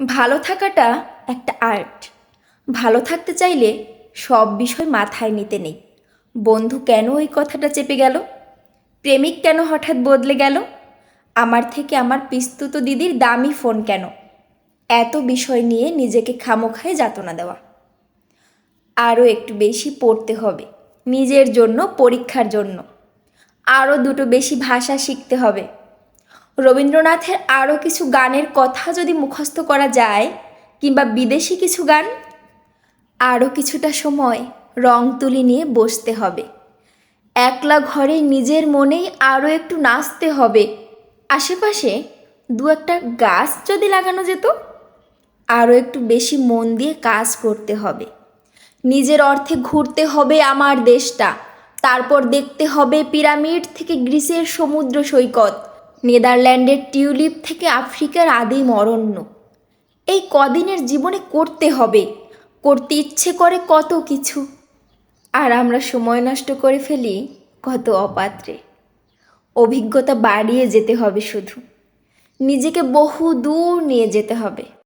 ভালো থাকাটা একটা আর্ট। ভালো থাকতে চাইলে সব বিষয় মাথায় নিতে নেই। বন্ধু কেন ওই কথাটা চেপে গেল? প্রেমিক কেন হঠাৎ বদলে গেল? আমার থেকে আমার পিস্তুত দিদির দামি ফোন কেন? এত বিষয় নিয়ে নিজেকে খামোখায় যাতনা দেওয়া। আরও একটু বেশি পড়তে হবে, নিজের জন্য, পরীক্ষার জন্য। আরও দুটো বেশি ভাষা শিখতে হবে। রবীন্দ্রনাথের আরও কিছু গানের কথা যদি মুখস্থ করা যায়, কিংবা বিদেশি কিছু গান, আরও কিছুটা সময় রং তুলি নিয়ে বসতে হবে। একলা ঘরে নিজের মনেই আরও একটু নাচতে হবে। আশেপাশে দু একটা গাছ যদি লাগানো যেত, আরও একটু বেশি মন দিয়ে কাজ করতে হবে। নিজের অর্থে ঘুরতে হবে আমার দেশটা। তারপর দেখতে হবে পিরামিড থেকে গ্রিসের সমুদ্র সৈকত। নেদারল্যান্ডের টিউলিপ থেকে আফ্রিকার আদিম অরণ্য এই কদিনের জীবনে করতে হবে, করতে ইচ্ছে করে কত কিছু। আর আমরা সময় নষ্ট করে ফেলি কত অপাত্রে। অভিজ্ঞতা বাড়িয়ে যেতে হবে শুধু। নিজেকে বহু দূর নিয়ে যেতে হবে।